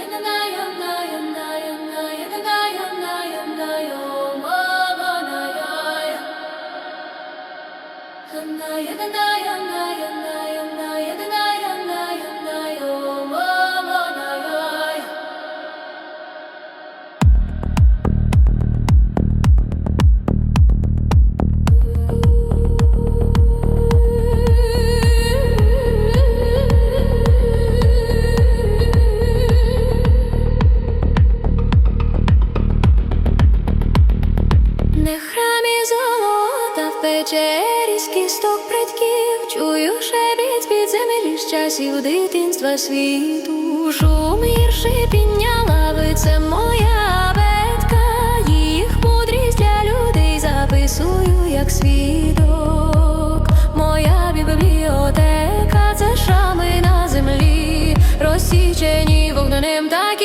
Hannah, Hannah, Берісь кісток предків, чую шебіць під землі з часів дитинства світу, Шум гірші підняла ви це моя ветка, їх мудрість для людей записую, як свідок. Моя бібліотека це шами на землі, розсічені вогненем так.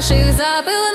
перших забила.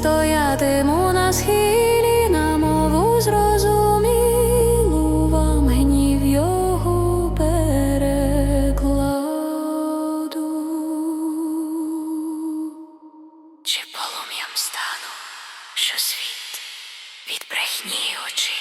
стоятиму на схилі, на мову зрозумілу вам гнів його перекладу. Чи полум'ям стану, що світ від брехні очі?